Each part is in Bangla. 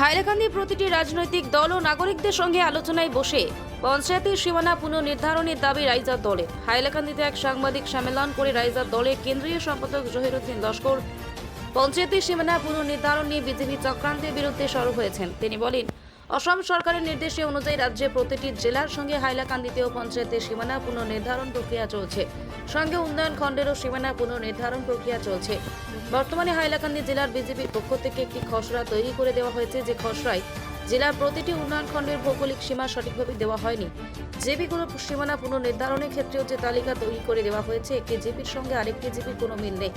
হাইলাকান্দি প্রতিটি রাজনৈতিক দল ও নাগরিকদের সঙ্গে আলোচনায় বসে পঞ্চায়েতের সীমানা পুনর্নির্ধারণের দাবি রাইজার দলে। হাইলাকান্দিতে এক সাংবাদিক সম্মেলন করে রাইজার দলের কেন্দ্রীয় সম্পাদক জহিরুদ্দিন লস্কর, পঞ্চায়েতের সীমানা পুনর্নির্ধারণ নিয়ে বিজেপি চক্রান্তের বিরুদ্ধে সরব হয়েছেন। তিনি বলেন অসম সরকারের নির্দেশে অনুযায়ী রাজ্যে প্রতিটি জেলার সঙ্গে হাইলাকান্দিতেও পঞ্চায়েতের সীমানা পুনর্নির্ধারণ প্রক্রিয়া চলছে। সঙ্গে উন্নয়ন খণ্ডেরও সীমানা পুনর্নির্ধারণ প্রক্রিয়া চলছে। বর্তমানে হাইলাকান্দি জেলার বিজেপির পক্ষ থেকে একটি খসড়া তৈরি করে দেওয়া হয়েছে, যে খসড়ায় জেলার প্রতিটি উন্নয়ন খণ্ডের ভৌগোলিক সীমা সঠিকভাবে দেওয়া হয়নি। জেপিগুলো সীমানা পুনর্নির্ধারণের ক্ষেত্রেও যে তালিকা তৈরি করে দেওয়া হয়েছে, একটি জেপির সঙ্গে আরেকটি জেপির কোনো মিল নেই।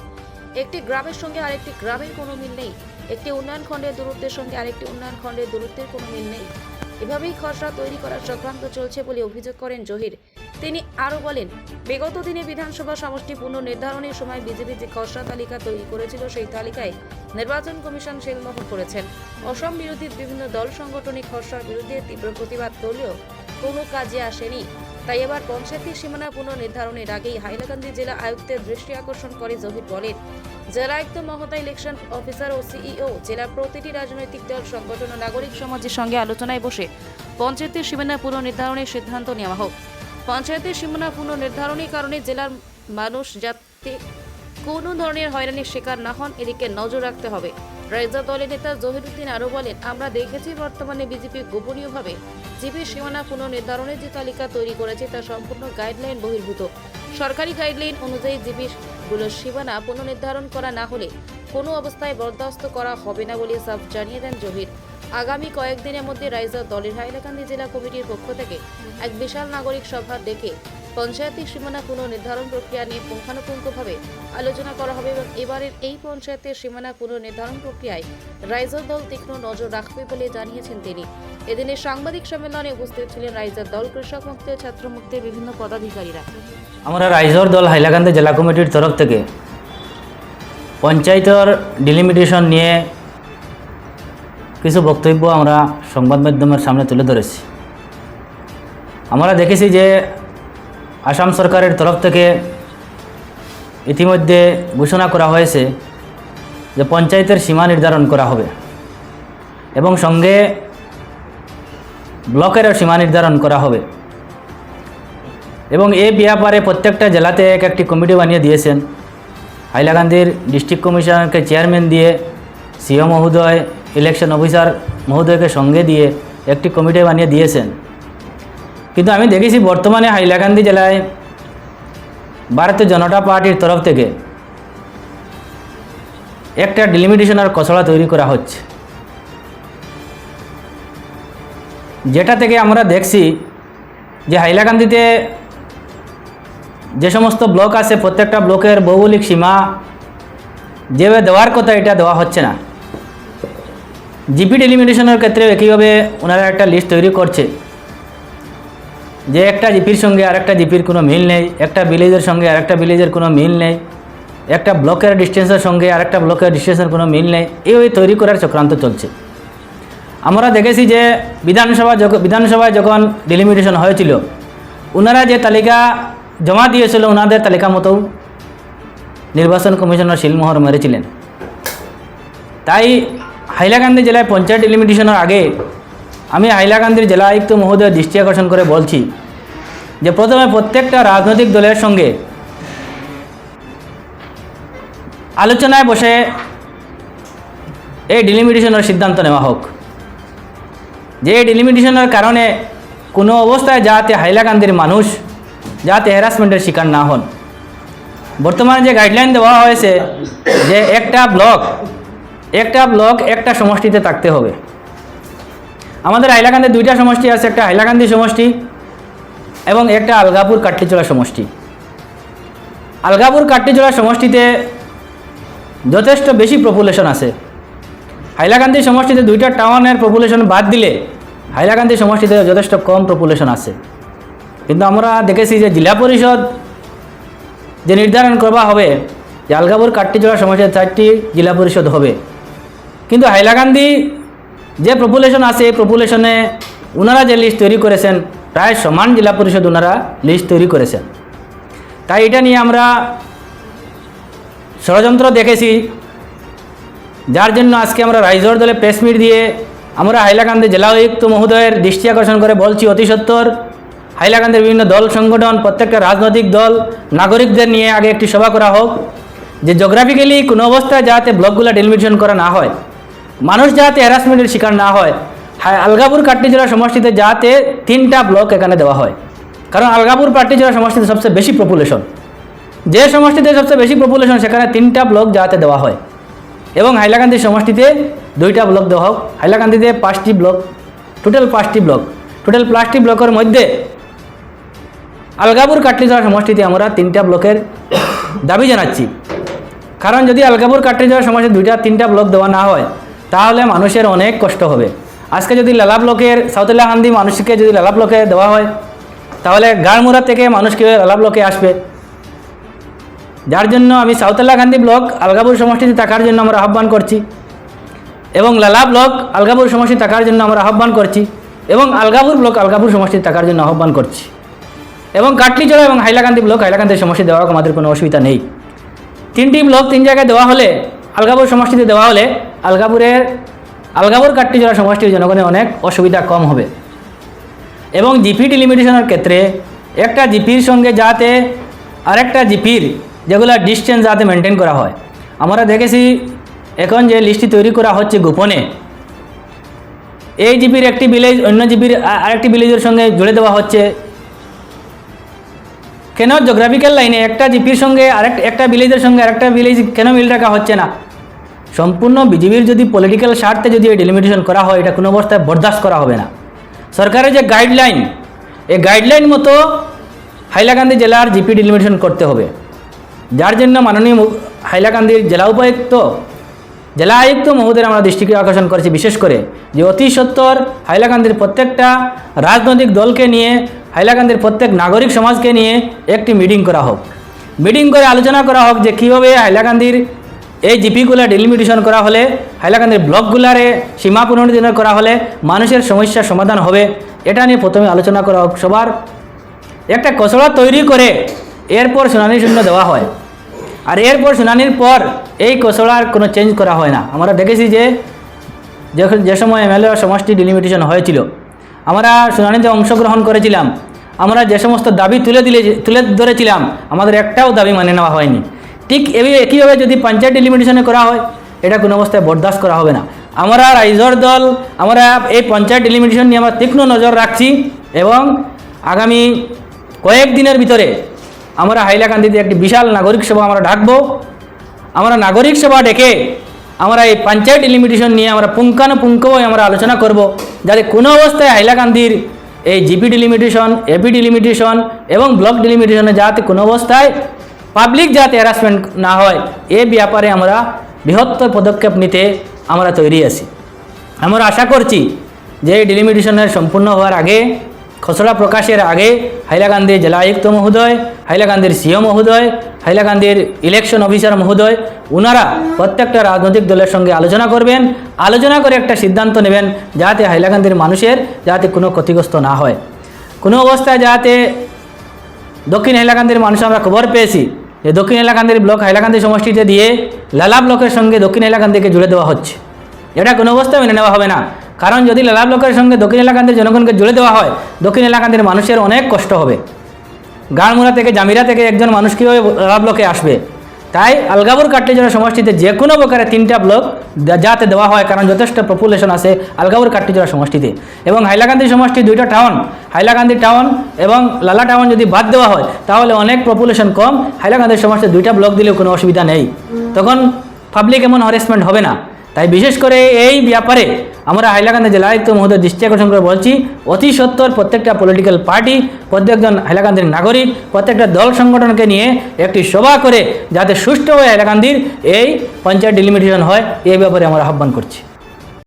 একটি গ্রামের সঙ্গে আরেকটি গ্রামের কোনো মিল নেই। একটি উন্নয়ন খণ্ডের দূরত্বের সঙ্গে আরেকটি উন্নয়ন খণ্ডের দূরত্বের কোনো মিল নেই। এভাবেই খসড়া তৈরি করার চক্রান্ত চলছে বলে অভিযোগ করেন জহির। তিনি আরও বলেন, বিগত দিনে বিধানসভা সমষ্টি পুনর্নির্ধারণের সময় বিজেপি যে খসড়া তালিকা তৈরি করেছিল, সেই তালিকায় নির্বাচন কমিশন সেলমোহর করেছেন। অসম বিরোধী বিভিন্ন দল সংগঠনিক খসড়ার বিরুদ্ধে তীব্র প্রতিবাদ করলেও কোনো কাজে আসেনি। তাই এবার পঞ্চায়েতের সীমানা পুনর্নির্ধারণের আগেই হাইলাকান্দি জেলা আয়ুক্তের দৃষ্টি আকর্ষণ করে জহির বলেন জেলা আয়ুক্ত মহোদয় ইলেকশন অফিসার ও সিইও জেলার প্রতিটি রাজনৈতিক দল, সংগঠন ও নাগরিক সমাজের সঙ্গে আলোচনায় বসে পঞ্চায়েতের সীমানা পুনর্নির্ধারণের সিদ্ধান্ত নেওয়া হোক। পঞ্চায়েতের সীমানা পুনর্নির্ধারণের কারণে জেলার মানুষ যাতে কোনো ধরনের হয়রানির শিকার না হন, এদিকে নজর রাখতে হবে। রাইজা দলের নেতা জহিরুদ্দিন আরও বলেন, আমরা দেখেছি বর্তমানে বিজেপি গোপনীয়ভাবে জিপির সীমানা পুনর্নির্ধারণের যে তালিকা তৈরি করেছে, তা সম্পূর্ণ গাইডলাইন বহির্ভূত। সরকারি গাইডলাইন অনুযায়ী জিপিগুলোর সীমানা পুনর্নির্ধারণ করা না হলে কোনো অবস্থায় বরদাস্ত করা হবে না বলে সাফ জানিয়ে দেন জহির। আগামী কয়েকদিনের মধ্যে রাইজার দলের হাইলাকান্দি জেলা কমিটির পক্ষ থেকে এক বিশাল নাগরিক সভা ডেকে পঞ্চায়েতের সীমানা পুনর্নির্ধারণ প্রক্রিয়া নিয়ে পুঙ্খানুপুঙ্খভাবে আলোচনা করা হবে এবং এবারের এই পঞ্চায়েতের সীমানা পুনর্নির্ধারণ প্রক্রিয়ায় রাইজার দল তীক্ষ্ণ নজর রাখবে বলে জানিয়েছেন তিনি। এদিনের সাংবাদিক সম্মেলনে উপস্থিত ছিলেন রাইজার দল কৃষক মুক্তি ছাত্র মুক্তির বিভিন্ন পদাধিকারীরা। আমরা রাইজর দল হাইলাকান্দি জেলা কমিটির তরফ থেকে পঞ্চায়েতের ডিলিমিটেশন নিয়ে কিছু বক্তব্য আমরা সংবাদ মাধ্যমের সামনে তুলে ধরেছি। আমরা দেখেছি যে আসাম সরকারের তরফ থেকে ইতিমধ্যে ঘোষণা করা হয়েছে যে পঞ্চায়েতের সীমা নির্ধারণ করা হবে এবং সঙ্গে ব্লকেরও সীমা নির্ধারণ করা হবে। এবং এই ব্যাপারে প্রত্যেকটা জেলাতে এক একটি কমিটি বানিয়ে দিয়েছেন। হাইলাকান্দির ডিস্ট্রিক্ট কমিশনারকে চেয়ারম্যান দিয়ে, সিও মহোদয়, ইলেকশন অফিসার মহোদয়কে সঙ্গে দিয়ে একটি কমিটি বানিয়ে দিয়েছেন। কিন্তু আমি দেখেছি বর্তমানে হাইলাকান্দি জেলায় ভারতীয় জনতা পার্টির তরফ থেকে একটা ডিলিমিটেশনের কসড়া তৈরি করা হচ্ছে। যেটা থেকে আমরা দেখছি যে হাইলাকান্দিতে যে সমস্ত ব্লক আছে, প্রত্যেকটা ব্লকের ভৌগোলিক সীমা যেভাবে দেওয়ার কথা এটা দেওয়া হচ্ছে না। জিপি ডেলিমিটেশনের ক্ষেত্রে একইভাবে ওনারা একটা লিস্ট তৈরি করছে। যে একটা জিপির সঙ্গে আরেকটা জিপির কোনো মিল নেই, একটা ভিলেজের সঙ্গে আরেকটা ভিলেজের কোনো মিল নেই, একটা ব্লকের ডিস্টেন্সের সঙ্গে আরেকটা ব্লকের ডিস্টেন্সের কোনো মিল নেই এইভাবে তৈরি করার চক্রান্ত চলছে। আমরা দেখেছি যে বিধানসভা বিধানসভায় যখন ডিলিমিটেশন হয়েছিল ওনারা যে তালিকা জমা দিয়েছিল ওনাদের তালিকা মতো নির্বাচন কমিশনার শিলমোহর মেরেছিলেন। তাই হাইলাকান্দি জেলায় পঞ্চায়েত ডিলিমিটেশনের আগে আমি হাইলাকান্দির জেলা আয়ুক্ত মহোদয় দৃষ্টি আকর্ষণ করে বলছি যে প্রথমে প্রত্যেকটা রাজনৈতিক দলের সঙ্গে আলোচনায় বসে এই ডিলিমিটেশনের সিদ্ধান্ত নেওয়া হোক। যে এই ডিলিমিটেশনের কারণে কোনো অবস্থায় যাতে হাইলাকান্দির মানুষ যাতে হ্যারাসমেন্টের শিকার না হন। বর্তমানে যে গাইডলাইন দেওয়া হয়েছে যে একটা ব্লক একটা ব্লক একটা সমষ্টিতে থাকতে হবে। আমাদের হাইলাকান্দি দুইটা সমষ্টি আছে, একটা হাইলাকান্দি সমষ্টি এবং একটা আলগাপুর কাটলিচোলা সমষ্টি। আলগাপুর কাটলিচোলা সমষ্টিতে যথেষ্ট বেশি পপুলেশন আছে। হাইলাকান্দি সমষ্টিতে দুইটা টাউনের পপুলেশন বাদ দিলে হাইলাকান্দি সমষ্টিতে যথেষ্ট কম পপুলেশন আছে। কিন্তু আমরা দেখেছি যে জেলা পরিষদ যে নির্ধারণ করবা হবে যে আলগাপুর কাট্টিজোড়া সমষ্টিতে চারটি জেলা পরিষদ হবে। কিন্তু হাইলাকান্দি যে পপুলেশন আছে, এই পপুলেশনে ওনারা যে লিস্ট তৈরি করেছেন, প্রায় সমান জেলা পরিষদ ওনারা লিস্ট তৈরি করেছেন। তাই এটা নিয়ে আমরা ষড়যন্ত্র দেখেছি। যার জন্য আজকে আমরা রাইজর দলে প্রেস মিট দিয়ে আমরা হাইলাকান্দি জেলা আয়ুক্ত মহোদয়ের দৃষ্টি আকর্ষণ করে বলছি, অতি সত্বর হাইলাকান্দির বিভিন্ন দল, সংগঠন, প্রত্যেকটা রাজনৈতিক দল, নাগরিকদের নিয়ে আগে একটি সভা করা হোক। যে জিওগ্রাফিক্যালি কোনো অবস্থায় যাতে ব্লকগুলো ডেলিমিটেশন করা না হয়। মানুষ যাতে হ্যারাসমেন্টের শিকার না হয় হাই- আলগাপুর কাট্টিজোড়া সমষ্টিতে যাতে তিনটা ব্লক এখানে দেওয়া হয়। কারণ আলগাপুর কাট্টিজোড়া সমষ্টিতে সবচেয়ে বেশি পপুলেশন যে সমষ্টিতে সবচেয়ে বেশি পপুলেশন সেখানে তিনটা ব্লক যাতে দেওয়া হয়। এবং হাইলাকান্দি সমষ্টিতে দুইটা ব্লক দেওয়া হোক হাইলাকান্দিতে পাঁচটি ব্লক টোটাল পাঁচটি ব্লক টোটাল পাঁচটি ব্লকের মধ্যে আলগাপুর কাটলিজোড়া সমষ্টিতে আমরা তিনটা ব্লকের দাবি জানাচ্ছি। কারণ যদি আলগাপুর কাটলিজোড়া সমষ্টিতে দুইটা, তিনটা ব্লক দেওয়া না হয় তাহলে মানুষের অনেক কষ্ট হবে। আজকে যদি লালা ব্লকের সাউথলাহান্দি মানুষকে যদি লালা ব্লকে দেওয়া হয়, তাহলে গাড়মুড়া থেকে মানুষ কীভাবে লালা ব্লকে আসবে? যার জন্য আমি সাউতাল্লা গান্ধী ব্লক আলগাপুর সমষ্টিতে থাকার জন্য আমরা আহ্বান করছি এবং লালা ব্লক আলগাপুর সমষ্টি থাকার জন্য আমরা আহ্বান করছি এবং আলগাপুর ব্লক আলগাপুর সমষ্টি থাকার জন্য আহ্বান করছি। এবং কাটলিচড়া এবং হাইলাকান্দি ব্লক হাইলাকান্দি সমষ্টি দেওয়া আমাদের কোনো অসুবিধা নেই। তিনটি ব্লক তিন জায়গায় দেওয়া হলে আলগাপুর সমষ্টিতে দেওয়া হলে আলগাপুরের আলগাপুর কাটলিচড়া সমষ্টির জনগণের অনেক অসুবিধা কম হবে। এবং জিপি ডিলিমিটেশনের ক্ষেত্রে একটা জিপির সঙ্গে যাতে আরেকটা জিপির যেগুলো ডিস্টেন্স যাতে মেনটেন করা হয়। আমরা দেখেছি এখন যে লিস্টটি তৈরি করা হচ্ছে গোপনে, এই জিপির একটি ভিলেজ অন্য জিপির আরেকটি ভিলেজের সঙ্গে জুড়ে দেওয়া হচ্ছে। কেন জিওগ্রাফিক্যাল লাইনে একটা জিপির সঙ্গে আরেক, একটা ভিলেজের সঙ্গে আরেকটা ভিলেজ কেন মিল রাখা হচ্ছে না? সম্পূর্ণ বিজেপির যদি পলিটিক্যাল স্বার্থে যদি এই ডিলিমিটেশন করা হয়, এটা কোনো অবস্থায় বরদাস্ত করা হবে না। সরকারের যে গাইডলাইন এই গাইডলাইন মতো হাইলাকান্দি জেলার জিপি ডিলিমিটেশন করতে হবে। যার জন্য মাননীয় হাইলাকান্দির জেলা উপায়ুক্ত, জেলা আয়ুক্ত মহোদয়ের আমরা দৃষ্টিকে আকর্ষণ করেছি, বিশেষ করে যে অতি সত্বর হাইলাকান্দির প্রত্যেকটা রাজনৈতিক দলকে নিয়ে, হাইলাকান্দির প্রত্যেক নাগরিক সমাজকে নিয়ে একটি মিটিং করা হোক। মিটিং করে আলোচনা করা হোক যে কীভাবে হাইলাকান্দির এই জিপিগুলা ডিলিমিটেশন করা হলে, হাইলাকান্দির ব্লকগুলারে সীমা পুনর্নির্ধারণ করা হলে মানুষের সমস্যার সমাধান হবে। এটা নিয়ে প্রথমে আলোচনা করা হোক সবার। একটা কসড়া তৈরি করে এরপর শুনানির শূন্য দেওয়া হয়। আর এরপর শুনানির পর এই কসড়ার কোনো চেঞ্জ করা হয় না। আমরা দেখেছি যে যে সময় এমএলএ সমষ্টি ডিলিমিটেশন হয়েছিল, আমরা শুনানিতে অংশগ্রহণ করেছিলাম। আমরা যে সমস্ত দাবি তুলে দিলে, তুলে ধরেছিলাম, আমাদের একটাও দাবি মানে নেওয়া হয়নি। ঠিক একইভাবে যদি পঞ্চায়েত ডিলিমিটেশনে করা হয়, এটা কোনো অবস্থায় বরদাস্ত করা হবে না। আমরা রাইজর দল, আমরা এই পঞ্চায়েত ডিলিমিটেশন নিয়ে আমরা তীক্ষ্ণ নজর রাখছি এবং আগামী কয়েকদিনের ভিতরে আমরা হাইলাকান্দিতে একটি বিশাল নাগরিক সভা আমরা ডাকবো। আমরা নাগরিক সভা ডেকে আমরা এই পঞ্চায়েত ডিলিমিটেশন নিয়ে আমরা পুঙ্খানুপুঙ্খ আমরা আলোচনা করব, যাতে কোনো অবস্থায় হাইলাকান্দির এই জিপি ডিলিমিটেশন এপি ডিলিমিটেশন এবং ব্লক ডিলিমিটেশনে যাতে কোনো অবস্থায় পাবলিক যাতে হ্যারাসমেন্ট না হয়, এ ব্যাপারে আমরা বৃহত্তর পদক্ষেপ নিতে আমরা তৈরি আছি। আমরা আশা করছি যে ডিলিমিটেশনের সম্পূর্ণ হওয়ার আগে, খসড়া প্রকাশের আগে হাইলাকান্দির জেলা আয়ুক্ত মহোদয় হাইলাকান্দির সিও মহোদয় হাইলাকান্দির ইলেকশন অফিসার মহোদয় ওনারা প্রত্যেকটা রাজনৈতিক দলের সঙ্গে আলোচনা করবেন, আলোচনা করে একটা সিদ্ধান্ত নেবেন যাতে হাইলাকান্দির মানুষের যাতে কোনো ক্ষতিগ্রস্ত না হয়। কোনো অবস্থায় যাতে দক্ষিণ হাইলাকান্দির মানুষ আমরা খবর পেয়েছি যে দক্ষিণ এলাকান্দির ব্লক হাইলাকান্দি সমষ্টিতে দিয়ে লালা ব্লকের সঙ্গে দক্ষিণ এলাকান্দিকে জুড়ে দেওয়া হচ্ছে। এটা কোনো অবস্থায় মেনে নেওয়া হবে না। কারণ যদি লালা ব্লকের সঙ্গে দক্ষিণ এলাকান্দির জনগণকে জুড়ে দেওয়া হয়, দক্ষিণ এলাকান্দির মানুষের অনেক কষ্ট হবে। গাড়মুড়া থেকে জামিরা থেকে একজন মানুষ কীভাবে লালা ব্লকে আসবে? তাই আলগাপুর কাটলিজোড়া সমষ্টিতে যে কোনো প্রকারে তিনটা ব্লক যাতে দেওয়া হয়, কারণ যথেষ্ট পপুলেশন আছে আলগাপুর কাটলিজোড়া সমষ্টিতে। এবং হাইলাকান্দি সমষ্টি দুইটা টাউন হাইলাকান্দি টাউন এবং লালা টাউন যদি বাদ দেওয়া হয়, তাহলে অনেক পপুলেশন কম, হাইলাকান্দি সমষ্টি দুইটা ব্লক দিলেও কোনো অসুবিধা নেই। তখন পাবলিক এমন হ্যারাসমেন্ট হবে না। তাই বিশেষ করে এই ব্যাপারে আমরা হাইলাকান্দি জেলা আয়ুক্ত মহোদয় দৃষ্টি আকর্ষণ করে বলছি, অতি সত্তর প্রত্যেকটা পলিটিক্যাল পার্টি প্রত্যেকজন হাইলাকান্দির নাগরিক, প্রত্যেকটা দল সংগঠনকে নিয়ে একটি সভা করে যাতে সুষ্ঠু হয়ে হাইলাকান্দির এই পঞ্চায়েত ডিলিমিটেশন হয় এই ব্যাপারে আমরা আহ্বান করছি।